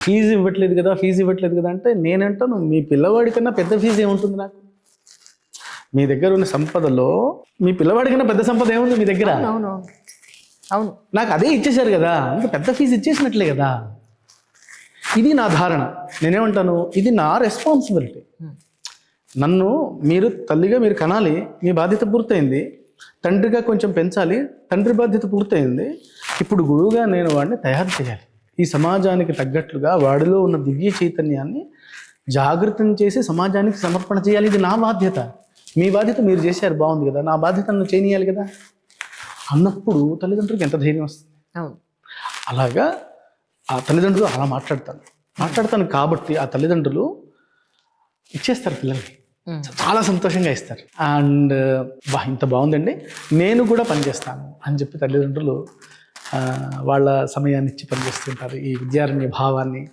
Fee ఇవ్వట్లేదు కదా fee ఇవ్వట్లేదు కదా అంటే నేనంటాను మీ పిల్లవాడి కన్నా పెద్ద ఫీజు ఏముంటుంది నాకు? మీ దగ్గర ఉన్న సంపదలో మీ పిల్లవాడి కన్నా పెద్ద సంపద ఏముంది మీ దగ్గర? అవును అవును నాకు అదే ఇచ్చేశారు కదా ఇంకా పెద్ద ఫీజు ఇచ్చేసినట్లే కదా. ఇది నా ధారణ. నేనేమంటాను ఇది నా రెస్పాన్సిబిలిటీ నన్ను మీరు తల్లిగా మీరు కనాలి మీ బాధ్యత పూర్తయింది. తండ్రిగా కొంచెం పెంచాలి తండ్రి బాధ్యత పూర్తయింది. ఇప్పుడు గురువుగా నేను వాడిని తయారు చేయాలి. ఈ సమాజానికి తగ్గట్లుగా వాడిలో ఉన్న దివ్య చైతన్యాన్ని జాగృతం చేసి సమాజానికి సమర్పణ చేయాలి. ఇది నా బాధ్యత. మీ బాధ్యత మీరు చేశారు బాగుంది కదా. నా బాధ్యత నన్ను చేయనియాలి కదా. అన్నప్పుడు తల్లిదండ్రులకు ఎంత ధైర్యం వస్తుంది? అలాగా ఆ తల్లిదండ్రులు అలా మాట్లాడతాను మాట్లాడతాను కాబట్టి ఆ తల్లిదండ్రులు ఇచ్చేస్తారు పిల్లల్ని. చాలా సంతోషంగా ఇస్తారు. అండ్ బా ఇంత బాగుందండి. నేను కూడా పనిచేస్తాను అని చెప్పి తల్లిదండ్రులు వాళ్ళ సమయాన్ని ఇచ్చి పనిచేస్తుంటారు. ఈ విద్యారణ్య భావాన్ని